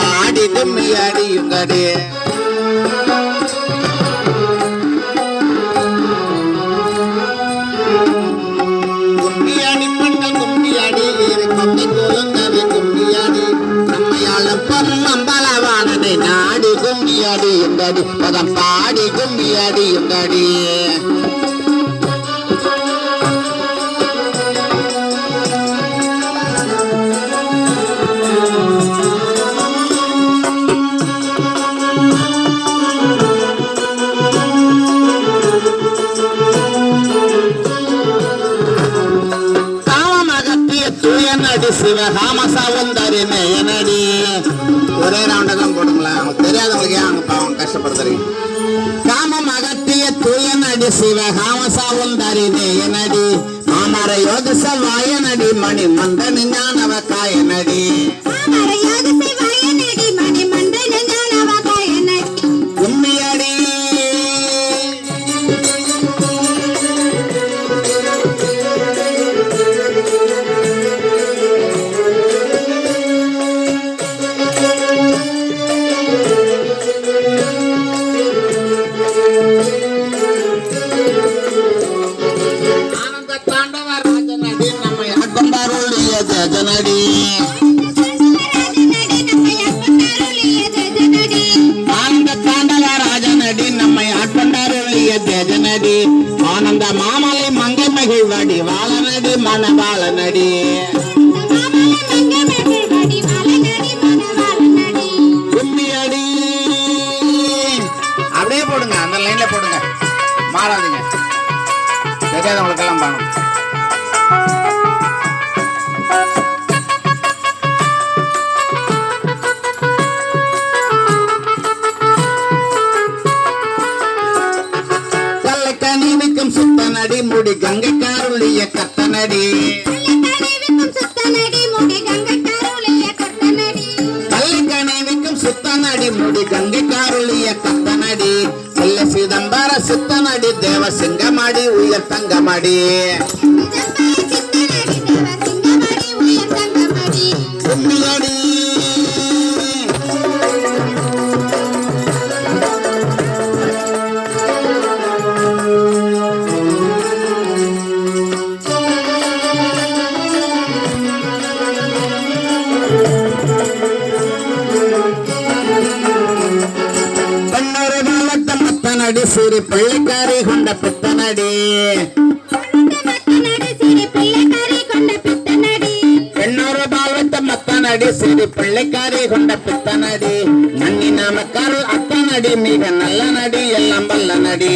பாடி கும்மி அடியுங்கடி கும்மி அடி பெண்கள் கும்மி அடி கொண்டை கோலுங்கவி தூயனடி சிவகாம என்னடி ஒரே ரவுண்டை தான் போடுங்களேன். அவங்க தெரியாதவங்களுக்கு ஏன் அவங்க பாவம் கஷ்டப்படுத்துறீங்க? காமம் அகத்திய தூயனடி சிவகாம சவுந்தரி என்னடி மாமர யோகச வாயனடி மணி மந்தனி ஞானவ காயனடி மாமரையாக சிவாயனடி ராஜனடி நம்மை ஆட்கொண்டாருடைய ஜனடி ஆனந்த மாமலை மங்கை மகிழ்வடி வாழனடி மனவாளனடி வடி கும்மியடி. அப்படியே போடுங்க அந்த லைன்ல போடுங்க. மாறாதீங்க. தெரியாதவங்களுக்கெல்லாம் சுத்தனடி முடி கங்கை காருளிய கத்தனடி கள்ளக்கணிவிக்கும் சுத்தனடி முடி கங்கைக்காருளிய கத்தனடி செல்ல சிதம்பர சித்தனடி தேவ சிங்கமடி உயர் தங்கமடி. கும்மியடி சிறு பிள்ளைக்காரி கொண்ட பித்தனடி. மத்தனடி சிறு பெண்ணொரு பாலத்த மத்தனடி சிறு பிள்ளைக்காரி கொண்ட பித்தனடி. நன்னி நாமக்காரல் அத்தனடி மிக நல்ல நடி எல்லாம் வல்ல நடி.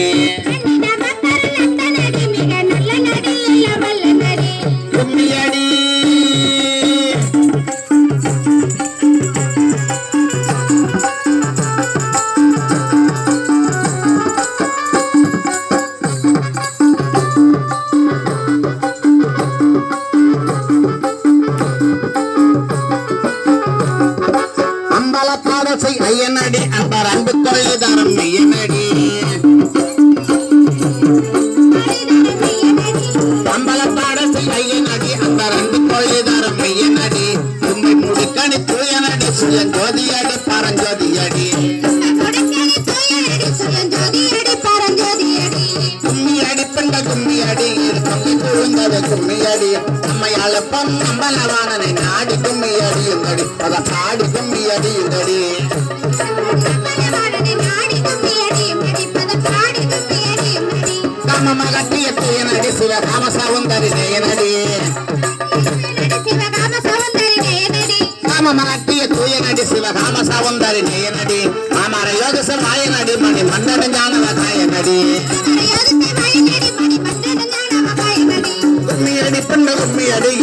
பாடசை ஐயனடி அன்பர் அன்பு கொள்ளுதரம் மெய்யனடி அம்பல பாடசை ஐயனடி அன்பர் அன்பு கொள்ளுதரம் மெய்யனடி உண்மை முடிக்கணி தூயனடி சுயஞ்சோதியடி பரஞ்சோதியடி. பரஞ்சோதியடி கும்மியடி பெண்ட கும்மியடி கும்மி கும்மியடி. அம்மையாள பொன் நம்பலவானனை நாடி அடியுங்கடி அத பாடி கும்மியடியுங்கடி அடியுங்கடி காம கும்மியடி தூயனடி சிவ காம சவுந்தரி நேயனடி காம சௌந்தரி தூயனடி சிவ காம சவுந்தரி நேயனடி மாமர யோகச மாயனடி மணி மண்டன ஞானவ காயனடி மறையாதத்தை வயனடி மணி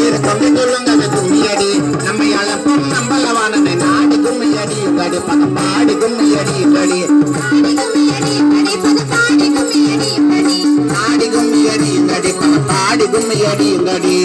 இரு கொண்டு கொள்ளுங்க கும்மையாடி இருந்தாடி